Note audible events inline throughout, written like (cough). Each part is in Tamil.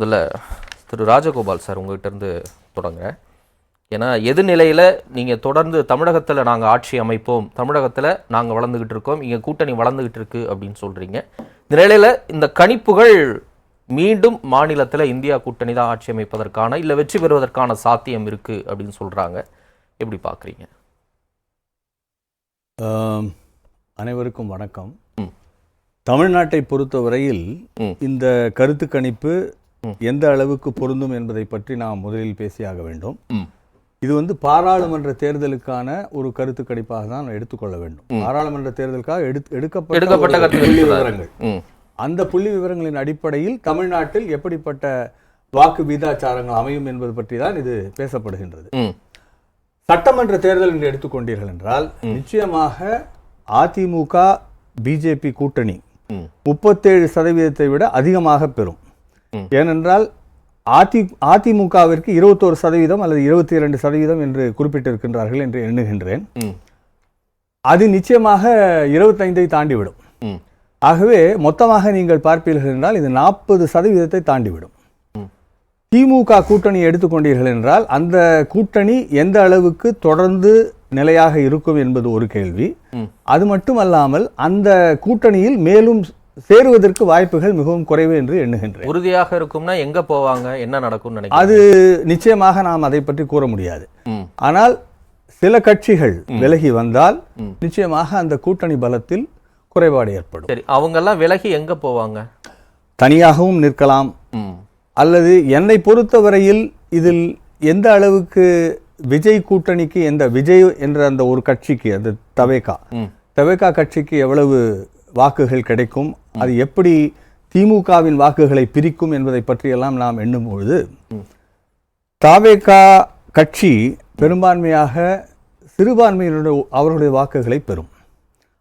இதில் திரு ராஜகோபால் சார் உங்ககிட்ட இருந்து தொடங்க ஏன்னா எது நிலையில் நீங்கள் தொடர்ந்து தமிழகத்தில் நாங்கள் ஆட்சி அமைப்போம் தமிழகத்தில் நாங்கள் வளர்ந்துக்கிட்டு இருக்கோம் இங்கே கூட்டணி வளர்ந்துக்கிட்டு இருக்கு அப்படின்னு சொல்கிறீங்க இந்த நிலையில் இந்த கணிப்புகள் மீண்டும் மாநிலத்தில் இந்தியா கூட்டணி தான் ஆட்சி அமைப்பதற்கான இல்லை வெற்றி பெறுவதற்கான சாத்தியம் இருக்குது அப்படின்னு சொல்கிறாங்க எப்படி பார்க்குறீங்க அனைவருக்கும் வணக்கம். தமிழ்நாட்டை பொறுத்தவரையில். இந்த கருத்து கணிப்பு. எந்த அளவுக்கு பொருந்தும் என்பதை பற்றி நாம் முதலில் பேசியாக வேண்டும். இது வந்து பாராளுமன்ற தேர்தலுக்கான ஒரு கருத்து கணிப்பாக தான் எடுத்துக்கொள்ள வேண்டும். பாராளுமன்ற தேர்தலுக்காக எடுக்கப்பட்ட புள்ளி. விவரங்கள். அந்த புள்ளி விவரங்களின் அடிப்படையில் தமிழ்நாட்டில் எப்படிப்பட்ட வாக்கு வீதாச்சாரங்கள் அமையும் என்பது பற்றி தான் இது பேசப்படுகின்றது. சட்டமன்ற தேர்தல் என்று எடுத்துக்கொண்டீர்கள் என்றால் நிச்சயமாக அதிமுக பிஜேபி கூட்டணி முப்பத்தேழு சதவீதத்தை விட அதிகமாக பெறும். ஏனென்றால் அதி அதிமுகவிற்கு இருபத்தோரு சதவீதம் அல்லது இருபத்தி இரண்டு சதவீதம் என்று குறிப்பிட்டிருக்கின்றார்கள் என்று எண்ணுகின்றேன். அது நிச்சயமாக இருபத்தைந்தை தாண்டிவிடும். ஆகவே மொத்தமாக நீங்கள் பார்ப்பீர்கள் என்றால் இது நாற்பது சதவீதத்தை தாண்டிவிடும். திமுக கூட்டணி எடுத்துக்கொண்டீர்கள் என்றால் அந்த கூட்டணி எந்த அளவுக்கு தொடர்ந்து நிலையாக இருக்கும் என்பது ஒரு கேள்வி. அது மட்டுமல்லாமல் அந்த கூட்டணியில் மேலும் சேருவதற்கு வாய்ப்புகள் மிகவும் குறைவு என்று எண்ணுகின்றேன். உறுதியாக இருக்கும்னா எங்க போவாங்க? என்ன நடக்கும்னு நினைக்கிறேன் அது நிச்சயமாக நாம் அதை பற்றி கூற முடியாது. ஆனால் சில கட்சிகள் விலகி வந்தால். நிச்சயமாக அந்த கூட்டணி பலத்தில் குறைபாடு ஏற்படும். சரி அவங்கெல்லாம் விலகி எங்க போவாங்க? தனியாகவும் நிற்கலாம். அல்லது என்னை பொறுத்தவரையில் இதில் எந்த அளவுக்கு விஜய் கூட்டணிக்கு எந்த விஜய் என்ற அந்த ஒரு கட்சிக்கு அந்த தவேகா. தவேகா கட்சிக்கு எவ்வளவு வாக்குகள் கிடைக்கும். அது எப்படி திமுகவின் வாக்குகளை பிரிக்கும் என்பதை பற்றியெல்லாம் நாம் எண்ணும் பொழுது தாவேகா கட்சி பெரும்பான்மையாக சிறுபான்மையினுடைய அவர்களுடைய வாக்குகளை பெறும்.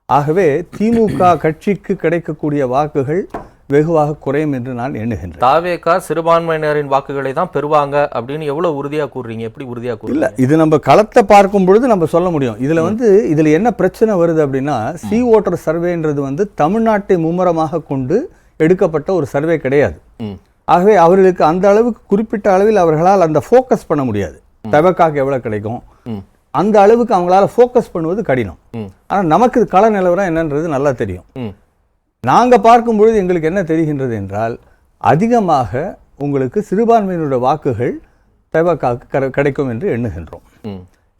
ஆகவே திமுக கட்சிக்கு கிடைக்கக்கூடிய வாக்குகள் வெகுவாக குறையும் என்று நான் எண்ணுகின்றேன். தாவேகா சிறுபான்மையினரின் வாக்குகளை தான் பெறுவாங்க அப்படின்னு எவ்வளவு உறுதியா கூறுறீங்க? எப்படி உறுதியா இல்ல இது நம்ம களத்தை பார்க்கும் பொழுது நம்ம சொல்ல முடியும். இதுல வந்து இதுல என்ன பிரச்சனை வருது அப்படின்னா சி ஓட்டர் சர்வேன்றது வந்து தமிழ்நாட்டை மும்முரமாக கொண்டு எடுக்கப்பட்ட ஒரு சர்வே கிடையாது. ஆகவே அவர்களுக்கு அந்த அளவுக்கு குறிப்பிட்ட அளவில் அவர்களால் அந்த ஃபோக்கஸ் பண்ண முடியாது. தபக்காக்கு எவ்வளவு கிடைக்கும்? அந்த அளவுக்கு அவங்களால ஃபோக்கஸ் பண்ணுவது கடினம். ம். ஆனா நமக்கு கள நிலவரம் என்னன்றது நல்லா தெரியும். நாங்கள் பார்க்கும் பொழுது எங்களுக்கு என்ன தெரிகின்றது என்றால் அதிகமாக உங்களுக்கு சிறுபான்மையினுடைய வாக்குகள் தபக்காக்கு கிடைக்கும் என்று எண்ணுகின்றோம்.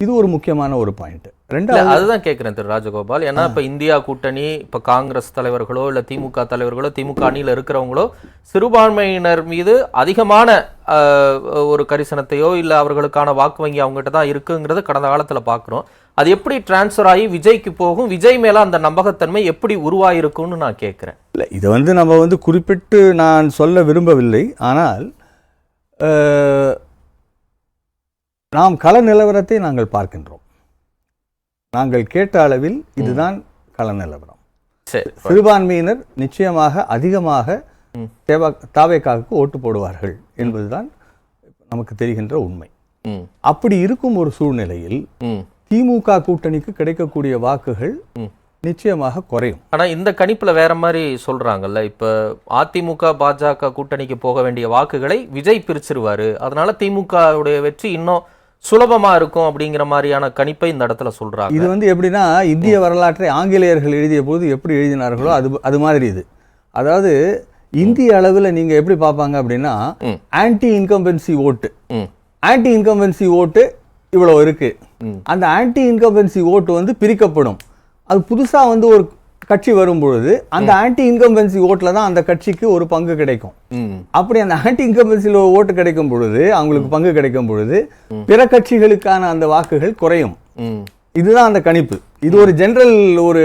இது ஒரு முக்கியமான ஒரு பாயிண்ட் ரெண்டாவது அதுதான் கேட்கிறேன் திரு ராஜகோபால். ஏன்னா இப்ப இந்தியா கூட்டணி இப்ப காங்கிரஸ் தலைவர்களோ இல்ல திமுக தலைவர்களோ திமுக அணியில இருக்கிறவங்களோ சிறுபான்மையினர் மீது அதிகமான ஒரு கரிசனத்தையோ இல்ல அவர்களுக்கான வாக்கு வங்கி அவங்ககிட்ட தான் இருக்குங்கிறது கடந்த காலத்துல பாக்குறோம். அது எப்படி டிரான்ஸ்ஃபர் ஆகி விஜய்க்கு போகும் விஜய் மேல அந்த நம்பகத்தன்மை எப்படி உருவாயிருக்கும்னு நான் கேட்கிறேன் இல்லை இதை வந்து நம்ம வந்து குறிப்பிட்டு நான் சொல்ல விரும்பவில்லை. ஆனால் நாம் கள நிலவரத்தை நாங்கள் பார்க்கின்றோம். நாங்கள் கேட்ட அளவில் இதுதான் கள நிலவரம் சிறுபான்மையினர் நிச்சயமாக அதிகமாக. தேவா தாவேக்காவுக்கு ஓட்டு போடுவார்கள் என்பதுதான் நமக்கு தெரிகின்ற உண்மை. அப்படி இருக்கும் ஒரு சூழ்நிலையில் திமுக கூட்டணிக்கு கிடைக்கக்கூடிய வாக்குகள் நிச்சயமாக குறையும். ஆனா இந்த கணிப்புல வேற மாதிரி சொல்றாங்கல்ல இப்ப அதிமுக பாஜக கூட்டணிக்கு போக வேண்டிய வாக்குகளை விஜய் பிரிச்சிருவாரு. அதனால திமுக உடைய வெற்றி இன்னும் சுலபமா இருக்கும் அப்படிங்கிற மாதிரியான கணிப்பை இந்த இடத்துல சொல்றாங்க. இது வந்து எப்படின்னா இந்திய வரலாற்றை ஆங்கிலேயர்கள் எழுதிய போது எப்படி எழுதினார்களோ அது அது மாதிரி இது. அதாவது இந்திய அளவில் நீங்க எப்படி பார்ப்பாங்க அப்படின்னா. ஆன்டி இன்கம்பன்சி ஓட்டு ஆன்டி இன்கம்பன்சி ஓட்டு இவ்வளோ இருக்கு. ம். அந்த ஆன்டி இன்கம்பன்சி ஓட்டு வந்து பிரிக்கப்படும். அது புதுசா வந்து ஒரு கட்சி வரும் பொழுது அந்த ஆன்டி இன்கம்பன்சி ஓட்டில் தான் அந்த கட்சிக்கு ஒரு பங்கு கிடைக்கும். அப்படி அந்த ஆன்டி இன்கம்பன்சியில் ஓட்டு கிடைக்கும் பொழுது அவங்களுக்கு பங்கு கிடைக்கும் பொழுது பிற கட்சிகளுக்கான அந்த வாக்குகள் குறையும். இதுதான் அந்த கணிப்பு. இது ஒரு ஜெனரல் ஒரு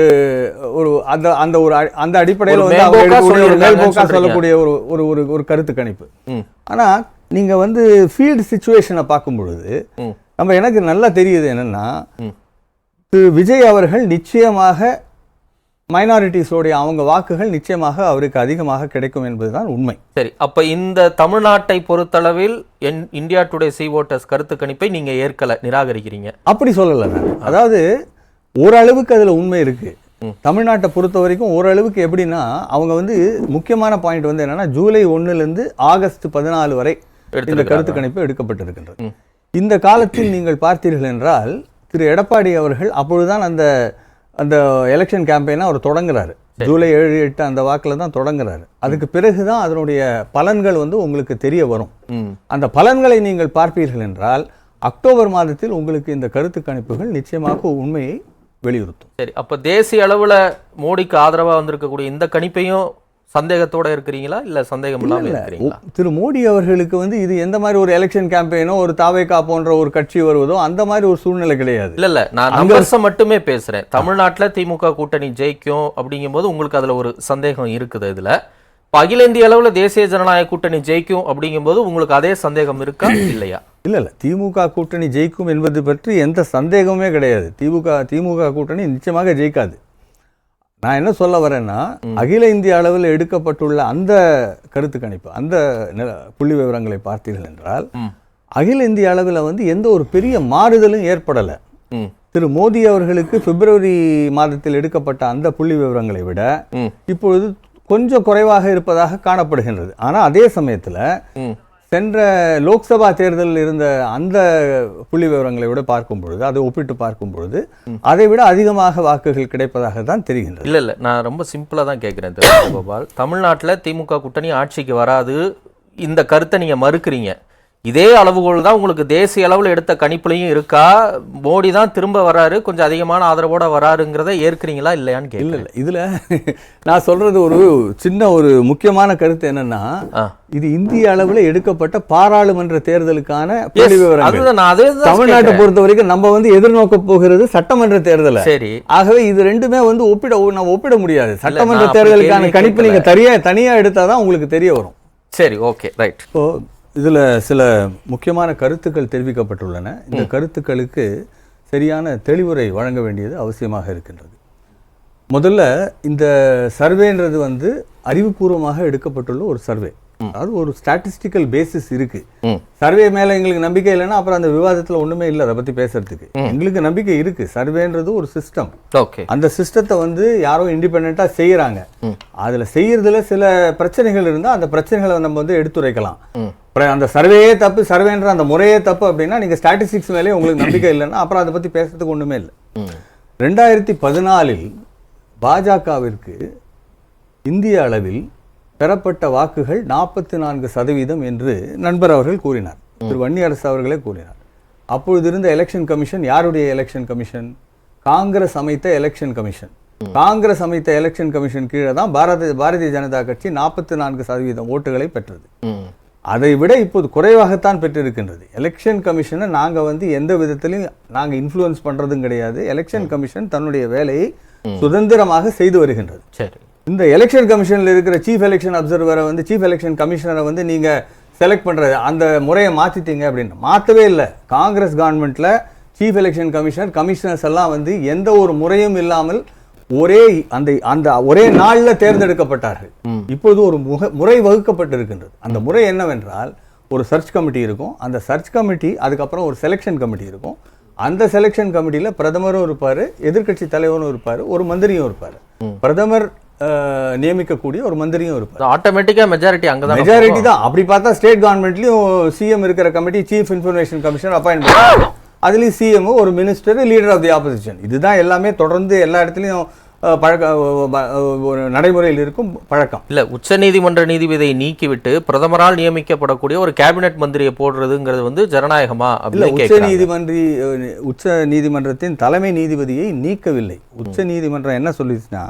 ஒரு அந்த அந்த ஒரு அந்த அடிப்படையில் வந்து அவங்க மேல்போக்கா. சொல்லக்கூடிய ஒரு ஒரு ஒரு ஒரு கருத்து கணிப்பு. ம். ஆனா நீங்க வந்து ஃபீல்டு சுச்சுவேஷனை பார்க்கும் பொழுது நம்ம எனக்கு நல்லா தெரியுது என்னன்னா திரு விஜய் அவர்கள் நிச்சயமாக மைனாரிட்டிஸோடைய அவங்க வாக்குகள் நிச்சயமாக அவருக்கு அதிகமாக கிடைக்கும் என்பதுதான் உண்மை. சரி அப்ப இந்த தமிழ்நாட்டை பொறுத்தளவில் என்- இந்தியா டுடே சி ஓட்டர்ஸ் கருத்து கணிப்பை நீங்க ஏற்கல நிராகரிக்கிறீங்க. அப்படி சொல்லலை நான். அதாவது ஓரளவுக்கு அதுல உண்மை இருக்கு. தமிழ்நாட்டை பொறுத்த வரைக்கும் ஓரளவுக்கு எப்படின்னா அவங்க வந்து முக்கியமான பாயிண்ட் வந்து என்னன்னா ஜூலை ஒண்ணுலேருந்து ஆகஸ்ட் பதினாலு வரை இந்த. கருத்து கணிப்பு எடுக்கப்பட்டிருக்கின்றது. இந்த காலத்தில் நீங்கள் பார்த்தீர்கள் என்றால் திரு எடப்பாடி அவர்கள் அப்பொழுதுதான் அந்த அந்த எலெக்ஷன் கேம்பெயினை அவர் தொடங்குறாரு. ஜூலை ஏழு எட்டு அந்த வாக்கில் தான் தொடங்குறாரு. அதுக்கு பிறகு தான் அதனுடைய பலன்கள் வந்து உங்களுக்கு தெரிய வரும். அந்த பலன்களை நீங்கள் பார்ப்பீர்கள் என்றால் அக்டோபர் மாதத்தில் உங்களுக்கு இந்த கருத்து கணிப்புகள் நிச்சயமாக உண்மையை வெளியுறுத்தும். சரி அப்ப தேசிய அளவுல மோடிக்கு ஆதரவா வந்திருக்கக்கூடிய இந்த கணிப்பையும் சந்தேகத்தோட இருக்கிறீங்களா? இல்ல சந்தேகம் இல்லாம இருக்கிறீங்களா? திரு மோடி அவர்களுக்கு வந்து இது எந்த மாதிரி ஒரு எலெக்ஷன் கேம்பெயினோ ஒரு தாவேகா போன்ற ஒரு கட்சி வருவதோ அந்த மாதிரி ஒரு சூழ்நிலை கிடையாது. இல்ல இல்ல. நான் நம்பர்ஸை மட்டுமே பேசுறேன். தமிழ்நாட்டுல திமுக கூட்டணி ஜெயிக்கும் அப்படிங்கும்போது உங்களுக்கு அதுல ஒரு சந்தேகம் இருக்குது இதுல. அகில இந்திய அளவுல தேசிய ஜனநாயக கூட்டணி ஜெயிக்கும் அப்படிங்கும்போது உங்களுக்கு அதே சந்தேகம் இருக்கா இல்லையா? இல்ல இல்ல. திமுக கூட்டணி ஜெயிக்கும் என்பது பற்றி எந்த சந்தேகமே கிடையாது. திமுக திமுக கூட்டணி நிச்சயமாக ஜெயிக்காது. நான் என்ன சொல்ல வரேன்னா அகில இந்திய அளவில் எடுக்கப்பட்டுள்ள அந்த கருத்து கணிப்பு அந்த புள்ளி விவரங்களை பார்த்தீர்கள் என்றால். அகில இந்திய அளவில் வந்து எந்த ஒரு பெரிய மாறுதலும் ஏற்படலை. திரு மோடி அவர்களுக்கு பிப்ரவரி மாதத்தில் எடுக்கப்பட்ட அந்த புள்ளி விவரங்களை விட இப்பொழுது கொஞ்சம் குறைவாக இருப்பதாக காணப்படுகின்றது. ஆனால் அதே சமயத்தில் சென்ற லோக்சபா தேர்தலில் இருந்த அந்த புள்ளி விவரங்களை விட பார்க்கும் பொழுது அதை ஒப்பிட்டு பார்க்கும் பொழுது அதை விட அதிகமாக வாக்குகள் கிடைப்பதாக தான் தெரிகின்றது. இல்ல இல்ல. நான் ரொம்ப சிம்பிளா தான் கேட்கிறேன் திரு கோபால். தமிழ்நாட்டுல திமுக கூட்டணி ஆட்சிக்கு வராது. இந்த கருத்தை நீங்க மறுக்கிறீங்க. இதே அளவுகோல் தான் உங்களுக்கு தேசிய அளவுல எடுத்த கணிப்புலையும் இருக்கா? மோடி தான் திரும்ப வராரு கொஞ்சம் அதிகமான ஆதரவோட வராருங்கிறத ஏற்கிறீங்களா இல்லையான்னு இல்ல கேட்கல இல்ல. இதுல நான் சொல்றது ஒரு சின்ன ஒரு முக்கியமான கருத்து என்னன்னா. இது இந்திய அளவில் எடுக்கப்பட்ட பாராளுமன்ற தேர்தலுக்கான புள்ளி தமிழ்நாட்டை. பொறுத்த வரைக்கும் நம்ம வந்து எதிர்நோக்க போகிறது சட்டமன்ற தேர்தலை. சரி. ஆகவே இது ரெண்டுமே வந்து ஒப்பிட நம்ம ஒப்பிட முடியாது. சட்டமன்ற தேர்தலுக்கான கணிப்பு நீங்க தனியா தனியா எடுத்தாதான் உங்களுக்கு தெரிய வரும். சரி ஓகே ரைட் இப்போ இதுல சில முக்கியமான கருத்துக்கள் தெரிவிக்கப்பட்டுள்ளன. இந்த கருத்துக்களுக்கு சரியான தெளிவுரை வழங்க வேண்டியது அவசியமாக இருக்கின்றது. முதல்ல இந்த சர்வேன்றது வந்து அறிவுபூர்வமாக எடுக்கப்பட்டுள்ள ஒரு சர்வே. அதாவது ஒரு ஸ்டாட்டிஸ்டிக்கல் பேசிஸ் இருக்கு. சர்வே மேல எங்களுக்கு நம்பிக்கை இல்லைன்னா அப்புறம் அந்த விவாதத்துல ஒண்ணுமே இல்லை அதை பத்தி பேசுறதுக்கு. எங்களுக்கு நம்பிக்கை இருக்கு. சர்வேன்றது ஒரு சிஸ்டம் அந்த சிஸ்டத்தை வந்து யாரோ இண்டிபெண்டா செய்யறாங்க அதுல செய்யறதுல சில பிரச்சனைகள் இருந்தா அந்த பிரச்சனைகளை நம்ம வந்து எடுத்துரைக்கலாம். அந்த சர்வேயே தப்பு சர்வேன்ற அந்த முறையே தப்பு அப்படின்னா நீங்க ஸ்டாட்டிஸ்டிக்ஸ் மேலே உங்களுக்கு நம்பிக்கை இல்லைன்னா அப்புறம் அதை பத்தி பேசுறதுக்கு ஒண்ணுமே இல்லை. ரெண்டாயிரத்தி பதினாலில் பாஜகவிற்கு இந்திய அளவில் பெறப்பட்ட வாக்குகள் நாற்பத்தி நான்கு சதவீதம் என்று நண்பர் அவர்கள் கூறினார். திரு வன்னியரசு அவர்களே கூறினார். அப்பொழுது இருந்த எலெக்ஷன் கமிஷன் யாருடைய எலெக்ஷன் கமிஷன் காங்கிரஸ் அமைத்த எலெக்ஷன் கமிஷன் காங்கிரஸ் அமைத்த எலெக்ஷன் கமிஷன் கீழே தான் பாரத பாரதிய ஜனதா கட்சி நாற்பத்தி நான்கு சதவீதம் ஓட்டுகளை பெற்றது. அதை விட இப்போது குறைவாகத்தான் பெற்றிருக்கின்றது. எலெக்ஷன் கமிஷனை நாங்க வந்து எந்த விதத்திலையும் நாங்க இன்ஃப்ளூயன்ஸ் பண்றதும் கிடையாது. எலெக்ஷன் கமிஷன் தன்னுடைய வேலையை சுதந்திரமாக செய்து வருகின்றது. சரி. இந்த எலெக்ஷன் கமிஷன்ல இருக்கிற சீஃப் எலெக்ஷன் அப்சர்வரை வந்து சீஃப் எலெக்ஷன் கமிஷனரை வந்து நீங்க செலக்ட் பண்றது அந்த முறையை மாத்திட்டீங்க அப்படின்னு. மாத்தவே இல்லை. காங்கிரஸ் கவர்மெண்ட்ல சீஃப் எலெக்ஷன் கமிஷனர் கமிஷனர்ஸ் எல்லாம் வந்து எந்த ஒரு முறையும் இல்லாமல் ஒரே அந்த அந்த ஒரே நாள்ல தேர்ந்தெடுக்கப்பட்டார்கள். இப்பொழுது ஒரு முக முறை வகுக்கப்பட்டிருக்கின்றது. அந்த முறை என்னவென்றால் ஒரு சர்ச் கமிட்டி இருக்கும். அந்த சர்ச் கமிட்டி அதுக்கப்புறம் ஒரு செலெக்ஷன் கமிட்டி இருக்கும். அந்த செலெக்ஷன் கமிட்டியில பிரதமரும் இருப்பாரு எதிர்க்கட்சி தலைவரும் இருப்பாரு ஒரு மந்திரியும் இருப்பாரு. பிரதமர் நியமிக்கக்கூடிய ஒரு மந்திரியும் இருப்பார். ஆட்டோமேட்டிக்கா மெஜாரிட்டி அங்கதான் மெஜாரிட்டி தான் அப்படி பார்த்தா ஸ்டேட் கவர்மெண்ட்லயும் சிஎம் இருக்கிற committee chief information commissioner appoint பண்ணுவாங்க. அதுலயும் சிஎம் ஒரு minister leader of the opposition இதுதான் எல்லாமே தொடர்ந்து எல்லா இடத்துலயும் பழக்க ஒரு நடைமுறையில் இருக்கும் பழக்கம். இல்ல உச்சநீதிமன்ற நீதிபதியை நீக்கிவிட்டு பிரதமரால் நியமிக்கப்படக்கூடிய ஒரு கேபினெட் மந்திரியை போடுறதுங்கிறது வந்து ஜனநாயகமா இல்ல உச்ச நீதிமன்றி உச்ச நீதிமன்றத்தின் தலைமை நீதிபதியை நீக்கவில்லை. உச்ச நீதிமன்றம் என்ன சொல்லிச்சுன்னா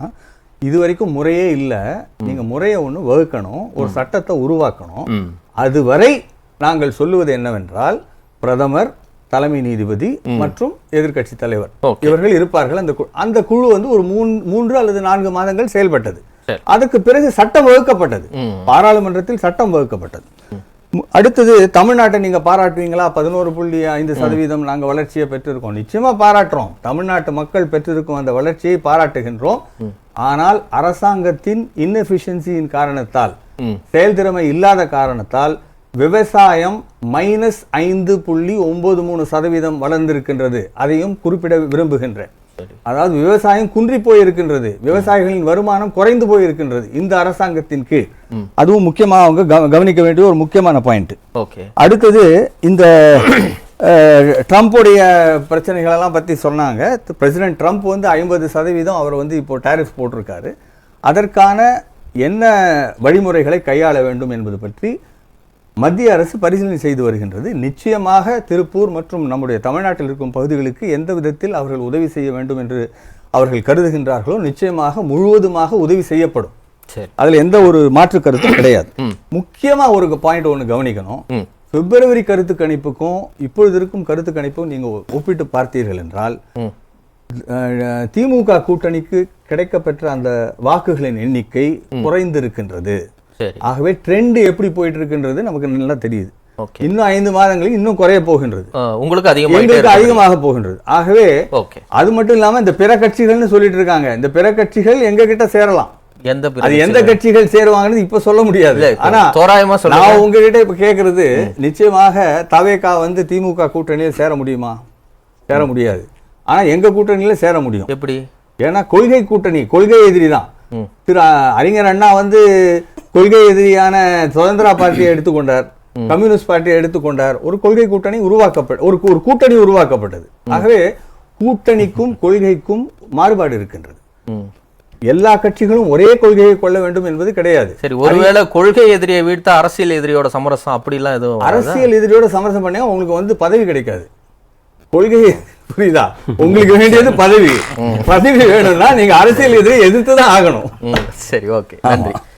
இது வரைக்கும் முறையே இல்ல. நீங்க முறையை ஒண்ணு வகுக்கணும் ஒரு சட்டத்தை உருவாக்கணும். அதுவரை நாங்கள் சொல்லுவது என்னவென்றால் பிரதமர் தலைமை நீதிபதி மற்றும் எதிர்க்கட்சி தலைவர். இவர்கள் இருப்பார்கள். அந்த அந்த குழு வந்து ஒரு மூன்- மூன்று அல்லது நான்கு மாதங்கள் செயல்பட்டது. சரி. அதுக்கு பிறகு சட்டம் வகுக்கப்பட்டது. பாராளுமன்றத்தில் சட்டம் வகுக்கப்பட்டது. அடுத்தது தமிழ்நாட்டை நீங்க பாராட்டுவீங்களா? பதினோரு புள்ளி ஐந்து சதவீதம் நாங்க வளர்ச்சியை பெற்றிருக்கோம். நிச்சயமா பாராட்டுறோம். தமிழ்நாட்டு மக்கள் பெற்றிருக்கும் அந்த வளர்ச்சியை பாராட்டுகின்றோம். ஆனால் அரசாங்கத்தின் இன்எஃபிஷியன்சியின் காரணத்தால். செயல்திறமை இல்லாத காரணத்தால் விவசாயம் மைனஸ் ஐந்து புள்ளி ஒன்பது மூணு சதவீதம் வளர்ந்திருக்கின்றது. அதையும் குறிப்பிட விரும்புகின்றேன். அதாவது விவசாயம் குன்றி போய் இருக்கின்றது விவசாயிகளின் வருமானம் குறைந்து போய் இருக்கின்றது இந்த அரசாங்கத்தின் கீழ். அதுவும் முக்கியமா அவங்க கவ- கவனிக்க வேண்டிய ஒரு முக்கியமான பாயிண்ட் அடுத்தது இந்த ட்ரம்ப்புடைய பிரச்சனைகளெல்லாம் பற்றி சொன்னாங்க. பிரசிடென்ட் ட்ரம்ப் வந்து ஐம்பது சதவீதம் அவர் வந்து இப்போ டேரிஃப் போட்டிருக்காரு. அதற்கான என்ன வழிமுறைகளை கையாள வேண்டும் என்பது பற்றி மத்திய அரசு பரிசீலனை செய்து வருகின்றது. நிச்சயமாக திருப்பூர் மற்றும் நம்முடைய தமிழ்நாட்டில் இருக்கும் பகுதிகளுக்கு எந்த விதத்தில் அவர்கள் உதவி செய்ய வேண்டும் என்று அவர்கள் கருதுகின்றார்களோ நிச்சயமாக முழுவதுமாக உதவி செய்யப்படும். அதுல எந்த ஒரு மாற்று கருத்தும் கிடையாது. ம். முக்கியமா ஒரு பாயிண்ட் ஒன்று கவனிக்கணும். பிப்ரவரி கருத்து கணிப்புக்கும் இப்பொழுது இருக்கும் கருத்து கணிப்பும் நீங்க ஒப்பிட்டு பார்த்தீர்கள் என்றால் திமுக கூட்டணிக்கு கிடைக்கப்பெற்ற அந்த வாக்குகளின் எண்ணிக்கை குறைந்திருக்கின்றது. ஆகவே ட்ரெண்ட் எப்படி போயிட்டு இருக்கின்றது நமக்கு நல்லா தெரியுது. இன்னும் ஐந்து மாதங்களில் இன்னும் குறைய போகின்றது. உங்களுக்கு அதிகமாக எங்களுக்கு அதிகமாக போகின்றது. ஆகவே அது மட்டும் இல்லாம இந்த பிற கட்சிகள்னு சொல்லிட்டு இருக்காங்க. இந்த பிற கட்சிகள் எங்க கிட்ட சேரலாம். எந்த பிற- அது எந்த கட்சிகள்? சேருவாங்கன்னு இப்ப சொல்ல முடியாது. ஆனா தோராயமா சொல்லுங்க. நான் உங்ககிட்ட இப்ப கேக்குறது நிச்சயமாக தவேகா வந்து திமுக கூட்டணியில் சேர முடியுமா? சேர முடியாது. ஆனா எங்க கூட்டணியில சேர முடியும். எப்படி? ஏன்னா கொள்கை கூட்டணி கொள்கை எதிரி தான். திரு அறிஞர் அண்ணா வந்து கொள்கை எதிரியான சுதந்திரா பார்ட்டியை எடுத்துக்கொண்டார் கம்யூனிஸ்ட் பார்ட்டியை எடுத்துக்கொண்டார். ஒரு கொள்கை கூட்டணி உருவாக்கப்பட்ட ஒரு ஒரு கூட்டணி உருவாக்கப்பட்டது. ஆகவே கூட்டணிக்கும் கொள்கைக்கும் மாறுபாடு இருக்கின்றது. எல்லா கட்சிகளும் ஒரே கொள்கையை கொள்ள வேண்டும் என்பது கிடையாது. சரி ஒருவேளை கொள்கை எதிரியை வீழ்த்த அரசியல் எதிரியோட சமரசம் அப்படிலாம் எதுவும் வராதா? அரசியல் எதிரியோட சமரசம் பண்ணா உங்களுக்கு வந்து பதவி கிடைக்காது. கொள்கை (laughs) புரியுதா? உங்களுக்கு வேண்டியது பதவி. பதவி வேணும்னா நீங்க அரசியல் எதிரி எதிர்த்து தான் ஆகணும் சரி ஓகே. நன்றி.